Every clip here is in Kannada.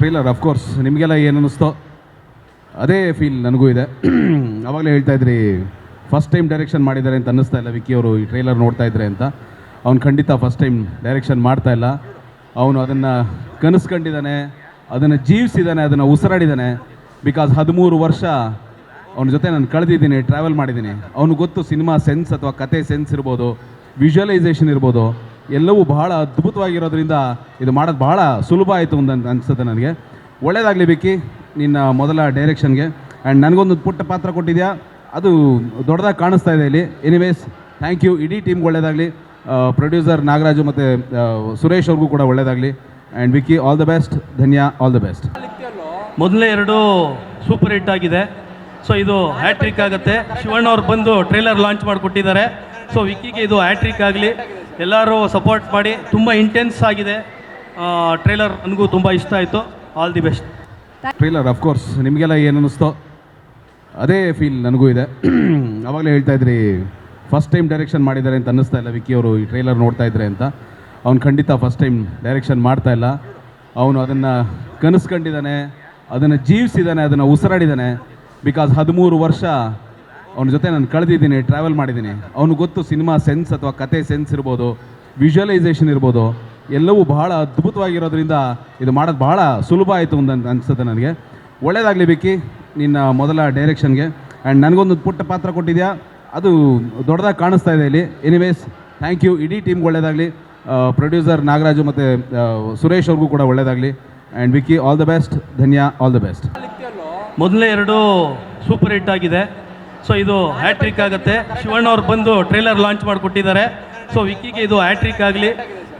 ಟ್ರೇಲರ್ ಅಫ್ಕೋರ್ಸ್ ನಿಮಗೆಲ್ಲ ಏನು ಅನ್ನಿಸ್ತೋ? ಅದೇ ಫೀಲ್ ನನಗೂ ಇದೆ. ಅವಾಗಲೇ ಹೇಳ್ತಾ ಇದ್ರಿ ಫಸ್ಟ್ ಟೈಮ್ ಡೈರೆಕ್ಷನ್ ಮಾಡಿದ್ದಾರೆ ಅಂತ ಅನ್ನಿಸ್ತಾ ಇಲ್ಲ ವಿಕ್ಕಿ ಅವರು ಈ ಟ್ರೇಲರ್ ನೋಡ್ತಾ ಇದ್ರೆ ಅಂತ. ಅವ್ನು ಖಂಡಿತ ಫಸ್ಟ್ ಟೈಮ್ ಡೈರೆಕ್ಷನ್ ಮಾಡ್ತಾ ಇಲ್ಲ. ಅವನು ಅದನ್ನು ಕನಸ್ಕೊಂಡಿದ್ದಾನೆ, ಅದನ್ನು ಜೀವಿಸಿದ್ದಾನೆ, ಅದನ್ನು ಉಸಿರಾಡಿದ್ದಾನೆ. ಬಿಕಾಸ್ ಹದಿಮೂರು ವರ್ಷ ಅವನ ಜೊತೆ ನಾನು ಕಳೆದಿದ್ದೀನಿ ಟ್ರಾವೆಲ್ ಮಾಡಿದ್ದೀನಿ. ಅವನು ಗೊತ್ತು ಸಿನಿಮಾ ಸೆನ್ಸ್ ಅಥವಾ ಕತೆ ಸೆನ್ಸ್ ಇರ್ಬೋದು ವಿಜುವಲೈಸೇಷನ್ ಇರ್ಬೋದು. ಎಲ್ಲವೂ ಬಹಳ ಅದ್ಭುತವಾಗಿರೋದ್ರಿಂದ ಇದು ಮಾಡೋದು ಬಹಳ ಸುಲಭ ಆಯಿತು ಅಂತ ಅನಿಸುತ್ತೆ ನನಗೆ. ಒಳ್ಳೇದಾಗಲಿ ಬಿಕ್ಕಿ, ನಿನ್ನ ಮೊದಲ ಡೈರೆಕ್ಷನ್ಗೆ. ಆ್ಯಂಡ್ ನನಗೊಂದು ಪುಟ್ಟ ಪಾತ್ರ ಕೊಟ್ಟಿದ್ಯಾ? ಅದು ದೊಡ್ಡದಾಗಿ ಕಾಣಿಸ್ತಾ ಇದೆ ಇಲ್ಲಿ. ಎನಿವೇಸ್ ಥ್ಯಾಂಕ್ ಯು ಇಡೀ ಟೀಮ್ಗೆ ಒಳ್ಳೇದಾಗಲಿ. ಪ್ರೊಡ್ಯೂಸರ್ ನಾಗರಾಜು ಮತ್ತು ಸುರೇಶ್ ಅವ್ರಿಗೂ ಕೂಡ ಒಳ್ಳೇದಾಗಲಿ. And Vicky all the best Dhanya all the best ಮೊದಲೇ ಎರಡು ಸೂಪರ್ ಹಿಟ್ ಆಗಿದೆ. ಸೊ ಇದು ಹ್ಯಾಟ್ರಿಕ್ ಆಗುತ್ತೆ. ಶಿವಣ್ಣ ಅವ್ರು ಬಂದು ಟ್ರೈಲರ್ ಲಾಂಚ್ ಮಾಡಿಕೊಟ್ಟಿದ್ದಾರೆ. ಸೊ ವಿಕ್ಕಿಗೆ ಇದು ಹ್ಯಾಟ್ರಿಕ್ ಆಗಲಿ. ಎಲ್ಲರೂ ಸಪೋರ್ಟ್ ಮಾಡಿ ತುಂಬ ಇಂಟೆನ್ಸ್ ಆಗಿದೆ. ಟ್ರೈಲರ್ ನನಗೂ ತುಂಬ ಇಷ್ಟ ಆಯಿತು. All the best trailer of course ನಿಮಗೆಲ್ಲ ಏನು ಅದೇ ಫೀಲ್ ನನಗೂ ಇದೆ. ಅವಾಗಲೇ ಹೇಳ್ತಾ ಇದ್ರಿ ಫಸ್ಟ್ ಟೈಮ್ ಡೈರೆಕ್ಷನ್ ಮಾಡಿದ್ದಾರೆ ಅಂತ ಅನ್ನಿಸ್ತಾ ಇಲ್ಲ ವಿಕ್ಕಿ ಅವರು ಈ ಟ್ರೈಲರ್ ನೋಡ್ತಾ ಇದ್ರೆ ಅಂತ. ಅವ್ನು ಖಂಡಿತ ಫಸ್ಟ್ ಟೈಮ್ ಡೈರೆಕ್ಷನ್ ಮಾಡ್ತಾ ಇಲ್ಲ. ಅವನು ಅದನ್ನು ಕನಸ್ಕೊಂಡಿದ್ದಾನೆ, ಅದನ್ನು ಜೀವಿಸಿದ್ದಾನೆ, ಅದನ್ನು ಉಸಿರಾಡಿದ್ದಾನೆ. ಬಿಕಾಸ್ ಹದಿಮೂರು ವರ್ಷ ಅವನ ಜೊತೆ ನಾನು ಕಳೆದಿದ್ದೀನಿ ಟ್ರಾವೆಲ್ ಮಾಡಿದ್ದೀನಿ. ಅವನು ಗೊತ್ತು ಸಿನಿಮಾ ಸೆನ್ಸ್ ಅಥವಾ ಕತೆ ಸೆನ್ಸ್ ಇರ್ಬೋದು ವಿಜುವಲೈಸೇಷನ್ ಇರ್ಬೋದು, ಎಲ್ಲವೂ ಬಹಳ ಅದ್ಭುತವಾಗಿರೋದ್ರಿಂದ ಇದು ಮಾಡೋದು ಬಹಳ ಸುಲಭ ಆಯಿತು ಅಂತ ಅನಿಸುತ್ತೆ ನನಗೆ. ಒಳ್ಳೇದಾಗಲಿ ಬಿಕ್ಕಿ ನಿನ್ನ ಮೊದಲ ಡೈರೆಕ್ಷನ್ಗೆ ಆ್ಯಂಡ್ ನನಗೊಂದು ಪುಟ್ಟ ಪಾತ್ರ ಕೊಟ್ಟಿದ್ಯಾ? ಅದು ದೊಡ್ಡದಾಗಿ ಕಾಣಿಸ್ತಾ ಇದೆ ಇಲ್ಲಿ. ಎನಿವೇಸ್ ಥ್ಯಾಂಕ್ ಯು ಇಡೀ ಟೀಮ್ಗೆ ಒಳ್ಳೇದಾಗಲಿ. ಪ್ರೊಡ್ಯೂಸರ್ ನಾಗರಾಜು ಮತ್ತು ಸುರೇಶ್ ಅವ್ರಿಗೂ ಕೂಡ ಒಳ್ಳೇದಾಗಲಿ. And Vicky all the best Dhanya all the best ಮೊದಲೇ ಎರಡು ಸೂಪರ್ ಹಿಟ್ ಆಗಿದೆ. ಸೊ ಇದು ಹ್ಯಾಟ್ರಿಕ್ ಆಗುತ್ತೆ. ಶಿವಣ್ಣ ಅವ್ರು ಬಂದು ಟ್ರೈಲರ್ ಲಾಂಚ್ ಮಾಡಿಕೊಟ್ಟಿದ್ದಾರೆ. ಸೊ ವಿಕ್ಕಿಗೆ ಇದು ಹ್ಯಾಟ್ರಿಕ್ ಆಗಲಿ.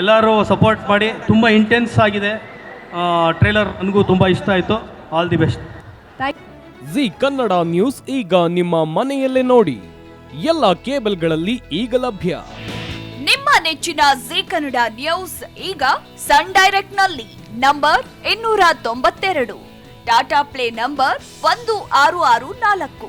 ಎಲ್ಲರೂ ಸಪೋರ್ಟ್ ಮಾಡಿ. ತುಂಬ ಇಂಟೆನ್ಸ್ ಆಗಿದೆ. ಟ್ರೈಲರ್ ನನಗೂ ತುಂಬ ಇಷ್ಟ ಆಯಿತು. All the best Zee Kannada news ಈಗ ನಿಮ್ಮ ಮನೆಯಲ್ಲೇ ನೋಡಿ. ಎಲ್ಲ ಕೇಬಲ್ಗಳಲ್ಲಿ ಈಗ ಲಭ್ಯ. ನಿಮ್ಮ ನೆಚ್ಚಿನ ಜಿ ಕನ್ನಡ ನ್ಯೂಸ್ ಈಗ ಸನ್ ಡೈರೆಕ್ಟ್ನಲ್ಲಿ ನಂಬರ್ ಇನ್ನೂರ ತೊಂಬತ್ತೆರಡು. ಟಾಟಾ ಪ್ಲೇ ನಂಬರ್ ಒಂದು ಆರು ಆರು ನಾಲ್ಕು.